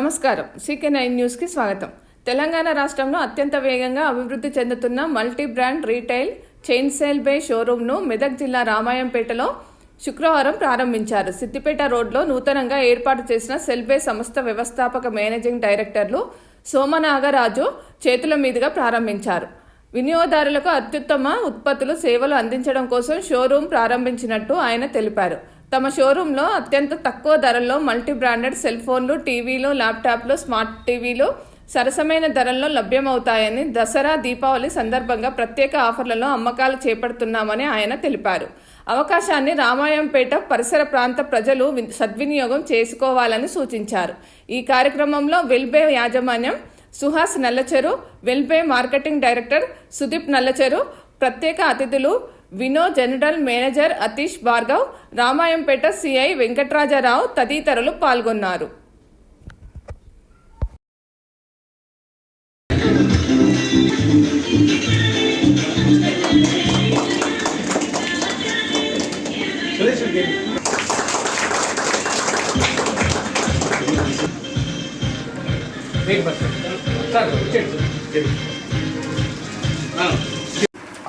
నమస్కారం. CK nine న్యూస్కి స్వాగతం. తెలంగాణ రాష్ట్రంలో అత్యంత వేగంగా అభివృద్ధి చెందుతున్న multi brand retail chain Cellbay షోరూంను Medak జిల్లా రామాయంపేటలో శుక్రవారం ప్రారంభించారు. సిద్దిపేట రోడ్లో నూతనంగా ఏర్పాటు చేసిన సెల్బే సంస్థ వ్యవస్థాపక మేనేజింగ్ డైరెక్టర్లు సోమనాగరాజు చేతుల మీదుగా ప్రారంభించారు. వినియోగదారులకు అత్యుత్తమ ఉత్పత్తులు సేవలు అందించడం కోసం షోరూం ప్రారంభించినట్టు ఆయన తెలిపారు. తమ షోరూంలో అత్యంత తక్కువ ధరల్లో మల్టీ బ్రాండెడ్ సెల్ ఫోన్లు టీవీలు ల్యాప్టాప్లు స్మార్ట్ టీవీలు సరసమైన ధరల్లో లభ్యమవుతాయని దసరా దీపావళి సందర్భంగా ప్రత్యేక ఆఫర్లలో అమ్మకాలు చేపడుతున్నామని ఆయన తెలిపారు. అవకాశాన్ని రామాయంపేట పరిసర ప్రాంత ప్రజలు వి- సద్వినియోగం చేసుకోవాలని సూచించారు. ఈ కార్యక్రమంలో వెల్బే యాజమాన్యం Suhas Nallacheru Cellbay marketing director Sudeep Nallacheru ప్రత్యేక అతిథులు Vivo general manager Atish Bhargav Ramayampet CI Venkatrajarao తదితరులు పాల్గొన్నారు.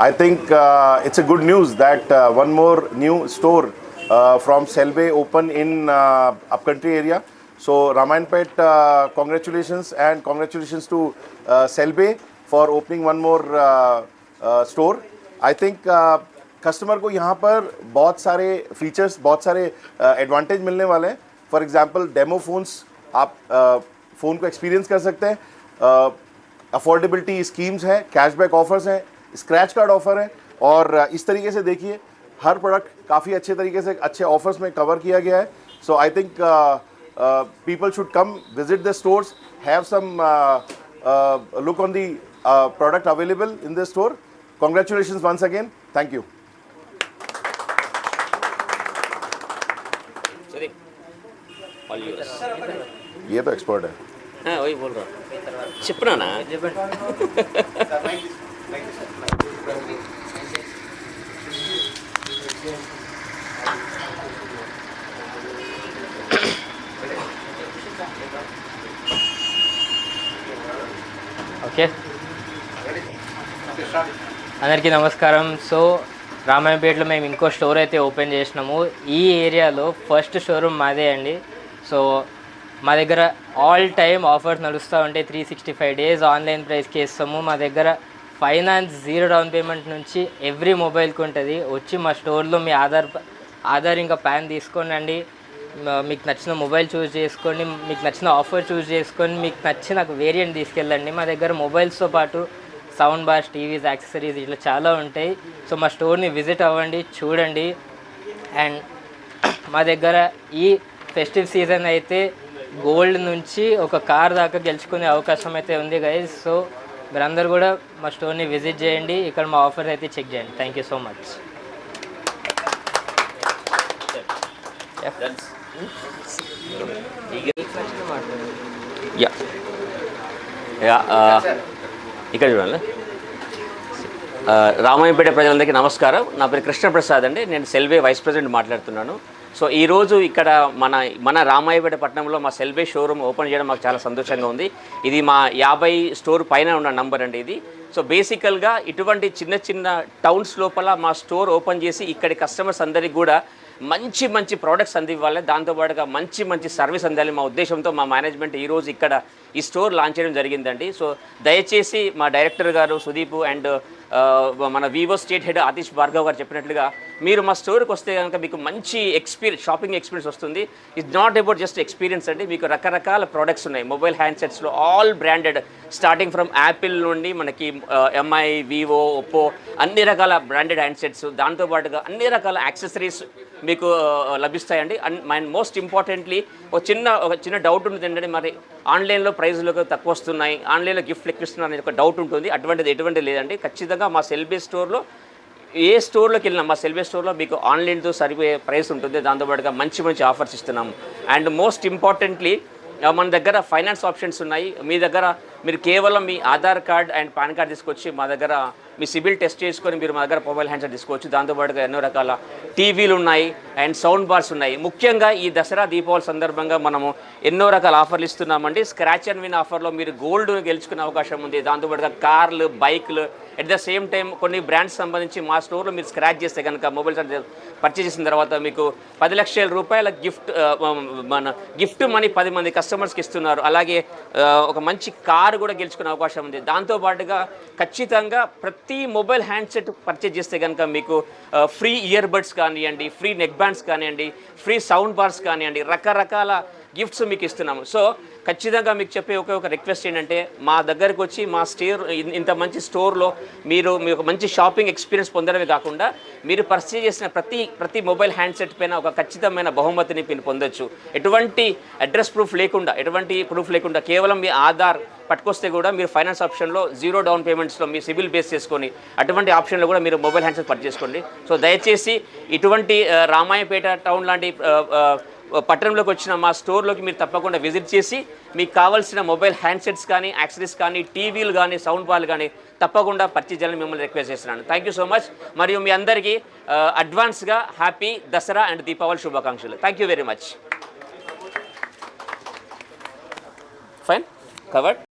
I think uh, it's a good news that uh, one more new store uh, from Selve open in uh, upcountry area. So Ramayanpet, uh, congratulations and congratulations to uh, Selve for opening one more uh, uh, store. I think uh, customer को यहाँ पर बहुत सारे features बहुत सारे advantage मिलने वाले हैं फॉर एग्जांपल डेमो फोन्स आप फ़ोन को एक्सपीरियंस कर सकते हैं अफोर्डेबिलिटी स्कीम्स हैं कैशबैक ऑफर्स हैं स्क्रैच कार्ड ऑफ़र है। और uh, इस तरीके से देखिए हर प्रोडक्ट काफ़ी अच्छे तरीके से अच्छे ऑफर्स में कवर किया गया है। So I think people should come visit the stores have some look on the product available in the store congratulation once again thank you ये तो एक्सपर्ट है। हाँ वही बोल रहा हूँ। छिपना ना। ఓకే అందరికీ నమస్కారం. సో రామాయణపేటలో మేము ఇంకో స్టోర్ అయితే ఓపెన్ చేసినాము. ఈ ఏరియాలో ఫస్ట్ షోరూమ్ మాదే అండి. సో మా దగ్గర ఆల్ టైమ్ ఆఫర్స్ నడుస్తూ ఉంటాయి three sixty five days online ప్రైస్కి ఇస్తాము. మా దగ్గర ఫైనాన్స్ జీరో డౌన్ పేమెంట్ నుంచి ఎవ్రీ మొబైల్కి ఉంటుంది. వచ్చి మా స్టోర్లో మీ ఆధార్ ఆధార్ ఇంకా ప్యాన్ తీసుకోనండి. మీకు నచ్చిన మొబైల్ చూస్ చేసుకొని మీకు నచ్చిన ఆఫర్ చూస్ చేసుకొని మీకు నచ్చిన వేరియంట్ తీసుకెళ్ళండి. మా దగ్గర మొబైల్స్తో పాటు సౌండ్ బార్స్ టీవీస్ యాక్సెసరీస్ ఇట్లా చాలా ఉంటాయి. సో మా స్టోర్ని విజిట్ అవ్వండి చూడండి. అండ్ మా దగ్గర ఈ ఫెస్టివ్ సీజన్ అయితే గోల్డ్ నుంచి ఒక కార్ దాకా గెలుచుకునే అవకాశం అయితే ఉంది గైజ్ సో మీరందరూ కూడా మా స్టోర్ని విజిట్ చేయండి. ఇక్కడ మా ఆఫర్స్ అయితే చెక్ చేయండి. Thank you so much yeah yeah ఆ, ఇక్కడ చూడాలి ఆ, రామాయంపేట ప్రజలందరికీ నమస్కారం. నా పేరు కృష్ణప్రసాద్ అండి. నేను సెల్వే వైస్ ప్రెసిడెంట్ మాట్లాడుతున్నాను. సో ఈరోజు ఇక్కడ మన మన రామాయపేట పట్టణంలో మా సెల్వే షోరూమ్ ఓపెన్ చేయడం మాకు చాలా సంతోషంగా ఉంది. ఇది మా యాభై స్టోర్ పైన ఉన్న నంబర్ అండి ఇది. సో బేసికల్గా ఇటువంటి చిన్న చిన్న టౌన్స్ లోపల మా స్టోర్ ఓపెన్ చేసి ఇక్కడి కస్టమర్స్ అందరికి కూడా మంచి మంచి ప్రోడక్ట్స్ అందివ్వాలి. దాంతోపాటుగా మంచి మంచి సర్వీస్ అందాలి మా ఉద్దేశంతో మా మేనేజ్మెంట్ ఈరోజు ఇక్కడ ఈ స్టోర్ లాంచ్ చేయడం జరిగిందండి. సో దయచేసి మా డైరెక్టర్ గారు సుదీప్ అండ్ మన Vivo state head Atish Bhargav గారు చెప్పినట్లుగా మీరు మా స్టోర్కి వస్తే కనుక మీకు మంచి ఎక్స్పీరియన్స్ షాపింగ్ ఎక్స్పీరియన్స్ వస్తుంది. It's not about just experience అండి. మీకు రకరకాల ప్రోడక్ట్స్ ఉన్నాయి. Mobile హ్యాండ్సెట్స్లో all branded starting from Apple నుండి మనకి ఎంఐ వివో ఒప్పో అన్ని రకాల బ్రాండెడ్ హ్యాండ్సెట్స్ దాంతోపాటుగా అన్ని రకాల యాక్సెసరీస్ మీకు లభిస్తాయండి. అండ్ మోస్ట్ ఇంపార్టెంట్లీ ఒక చిన్న ఒక చిన్న డౌట్ ఉంటుంది ఏంటంటే మరి ఆన్లైన్లో ప్రైజులు తక్కువ వస్తున్నాయి. ఆన్లైన్లో గిఫ్ట్లు ఎక్కువ అనేది ఒక డౌట్ ఉంటుంది. అటువంటిది ఎటువంటి లేదండి. ఖచ్చితంగా మా సెల్బీ స్టోర్లో ఏ స్టోర్లోకి వెళ్ళినా మా సెల్బీ స్టోర్లో మీకు ఆన్లైన్తో సరిపోయే ప్రైస్ ఉంటుంది. దాంతోపాటుగా మంచి మంచి ఆఫర్స్ ఇస్తున్నాము అండ్ మోస్ట్ ఇంపార్టెంట్లీ మన దగ్గర ఫైనాన్స్ ఆప్షన్స్ ఉన్నాయి. మీ దగ్గర మీరు కేవలం మీ Aadhaar card and PAN card తీసుకొచ్చి మా దగ్గర మీ సిబిల్ టెస్ట్ చేసుకొని మీరు మా దగ్గర మొబైల్ హ్యాండ్సెట్ తీసుకోవచ్చు. దాంతోపాటుగా ఎన్నో రకాల టీవీలు ఉన్నాయి అండ్ సౌండ్ బార్స్ ఉన్నాయి. ముఖ్యంగా ఈ దసరా దీపావళి సందర్భంగా మనము ఎన్నో రకాల ఆఫర్లు ఇస్తున్నామండి. స్క్రాచ్ అండ్ విన్ ఆఫర్లో మీరు గోల్డ్ గెలుచుకునే అవకాశం ఉంది. దాంతోపాటుగా కార్లు బైక్లు ఎట్ ద సేమ్ టైం కొన్ని బ్రాండ్స్ సంబంధించి మా స్టోర్లో మీరు స్క్రాచ్ చేస్తే కనుక మొబైల్ పర్చేజ్ చేసిన తర్వాత మీకు పది లక్షల రూపాయల గిఫ్ట్ మన గిఫ్ట్ మనీ పది మంది కస్టమర్స్కి ఇస్తున్నారు. అలాగే ఒక మంచి కారు కూడా గెలుచుకునే అవకాశం ఉంది. దాంతోపాటుగా ఖచ్చితంగా ప్రతి మొబైల్ హ్యాండ్సెట్ పర్చేజ్ చేస్తే కనుక మీకు ఫ్రీ ఇయర్ బడ్స్ కానివ్వండి ఫ్రీ నెక్ బ్యాండ్స్ కానివ్వండి ఫ్రీ సౌండ్ బార్స్ కానివ్వండి రకరకాల గిఫ్ట్స్ మీకు ఇస్తున్నాము. సో ఖచ్చితంగా మీకు చెప్పే ఒకే ఒక రిక్వెస్ట్ ఏంటంటే మా దగ్గరకు వచ్చి మా స్టేర్ ఇంత మంచి స్టోర్లో మీరు మీ ఒక మంచి షాపింగ్ ఎక్స్పీరియన్స్ పొందడమే కాకుండా మీరు పర్చేజ్ చేసిన ప్రతి ప్రతి మొబైల్ హ్యాండ్సెట్ పైన ఒక ఖచ్చితమైన బహుమతిని మీరు పొందొచ్చు. ఎటువంటి అడ్రస్ ప్రూఫ్ లేకుండా ఎటువంటి ప్రూఫ్ లేకుండా కేవలం మీ ఆధార్ పట్టుకొస్తే కూడా మీరు ఫైనాన్స్ ఆప్షన్లో జీరో డౌన్ పేమెంట్స్లో మీ సివిల్ బేస్ చేసుకొని అటువంటి ఆప్షన్లో కూడా మీరు మొబైల్ హ్యాండ్సెట్ పర్చేసుకోండి సో దయచేసి ఇటువంటి రామాయపేట టౌన్ లాంటి పట్టణంలోకి వచ్చిన మా స్టోర్లోకి మీరు తప్పకుండా విజిట్ చేసి మీకు కావాల్సిన మొబైల్ హ్యాండ్సెట్స్ కానీ యాక్సరీస్ కానీ టీవీలు కానీ సౌండ్ బాల్ కానీ తప్పకుండా పర్చేజ్ చేయాలని మిమ్మల్ని రిక్వెస్ట్ చేస్తున్నాను. థ్యాంక్ యూ సో మచ్ మరియు మీ అందరికీ అడ్వాన్స్గా హ్యాపీ దసరా అండ్ దీపావళి శుభాకాంక్షలు. Thank you very much fine covered